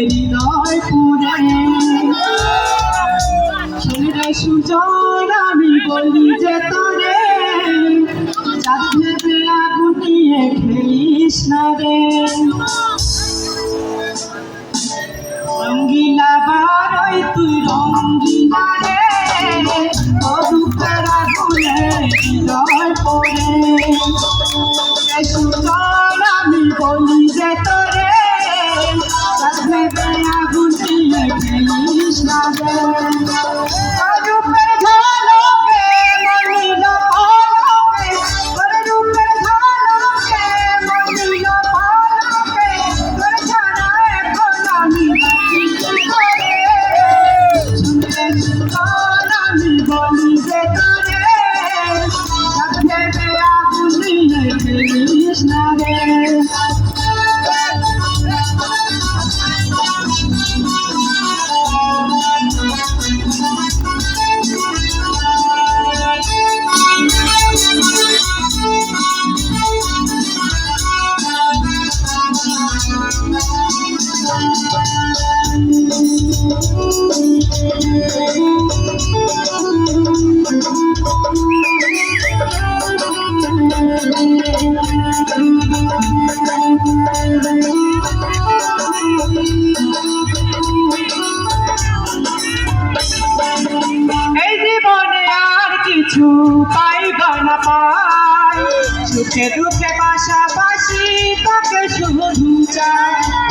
হৃদয় পুরে। ছেড়ে সুজন আমি বলি যে তোরে। চাঁদে আগুন নিয়ে খেলিস না রে। রঙ্গিলা বারোই তুই রঙ্গিলা রে। অরূপের আগুনে হৃদয় পড়ে। পাই গয়না পাই। সুখে দুঃখে পাশাপাশি তাকে শুভ চাই।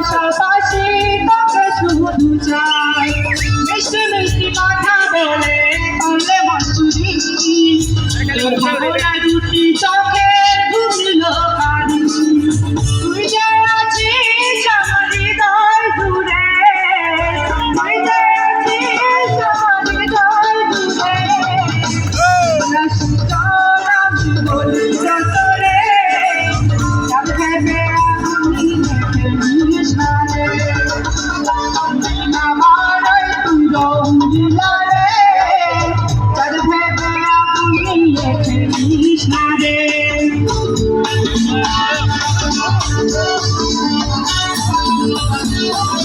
Marshall. কৃষ্ণ রে Thank you.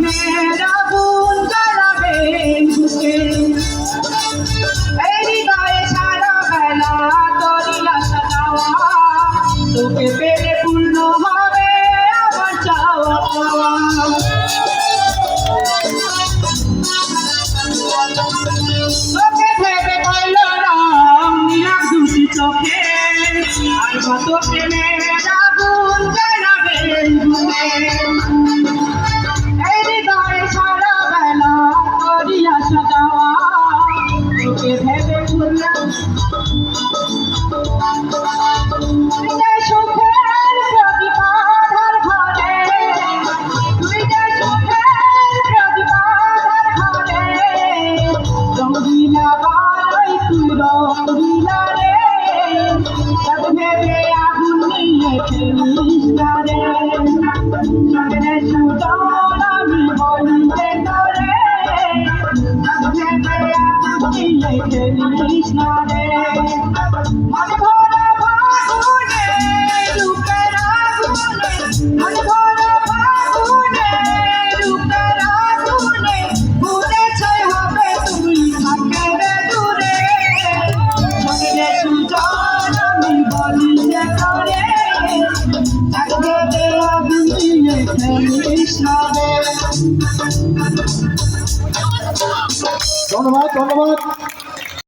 প্রেমের আগুন জ্বালাবে বুকে এই Thank you. ধন্যবাদ ধন্যবাদ।